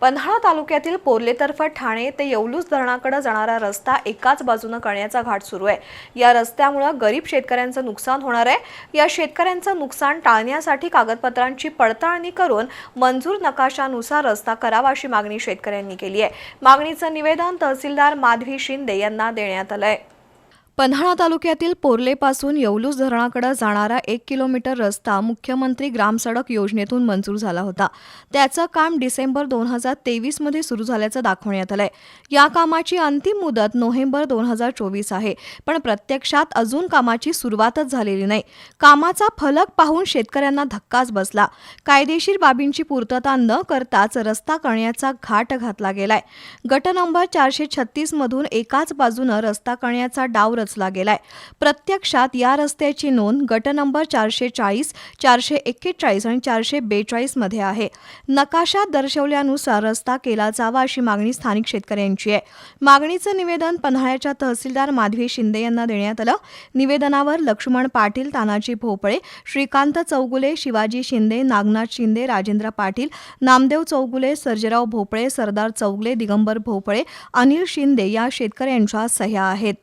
पन्हाळा तालुक्यातील पोर्लेतर्फे ठाणे ते येवलूस धरणाकडे जाणारा रस्ता एकाच बाजूनं करण्याचा घाट सुरू आहे. या रस्त्यामुळे गरीब शेतकऱ्यांचं नुकसान होणार आहे. या शेतकऱ्यांचं नुकसान टाळण्यासाठी कागदपत्रांची पडताळणी करून मंजूर नकाशानुसार रस्ता करावा अशी मागणी शेतकऱ्यांनी केली आहे. मागणीचं निवेदन तहसीलदार माधवी शिंदे यांना देण्यात आलं आहे पन्हाळा तालुक्यातील पोर्लेपासून येवलूस धरणाकडे जाणारा एक किलोमीटर रस्ता मुख्यमंत्री ग्रामसडक योजनेतून मंजूर झाला होता. त्याचं काम डिसेंबर दोन हजार तेवीसमध्ये सुरू झाल्याचं दाखवण्यात आलंय. या कामाची अंतिम मुदत नोव्हेंबर दोन हजार चोवीस आहे पण प्रत्यक्षात अजून कामाची सुरुवातच झालेली नाही. कामाचा फलक पाहून शेतकऱ्यांना धक्काच बसला. कायदेशीर बाबींची पूर्तता न करताच रस्ता करण्याचा घाट घातला गेलाय. गट नंबर चारशे छत्तीसमधून एकाच बाजूनं रस्ता करण्याचा डाव रचला गेलाय प्रत्यक्षात या रस्त्याची नोंद गट नंबर चारशे चाळीस चारशे एक्केचाळीस आणि चारशे बेचाळीसमध्ये आहे. नकाशात दर्शवल्यानुसार रस्ता केला जावा अशी मागणी स्थानिक शेतकऱ्यांची आहे. मागणीचं निवेदन पन्हाळ्याच्या तहसीलदार माधवी शिंदे यांना देण्यात आलं. निवेदनावर लक्ष्मण पाटील तानाजी भोपळे श्रीकांत चौगुले शिवाजी शिंदे नागनाथ शिंदे राजेंद्र पाटील नामदेव चौगुले सर्जेराव भोपळे सरदार चौगले दिगंबर भोपळे अनिल शिंदे या शेतकऱ्यांच्या सह्या आहेत.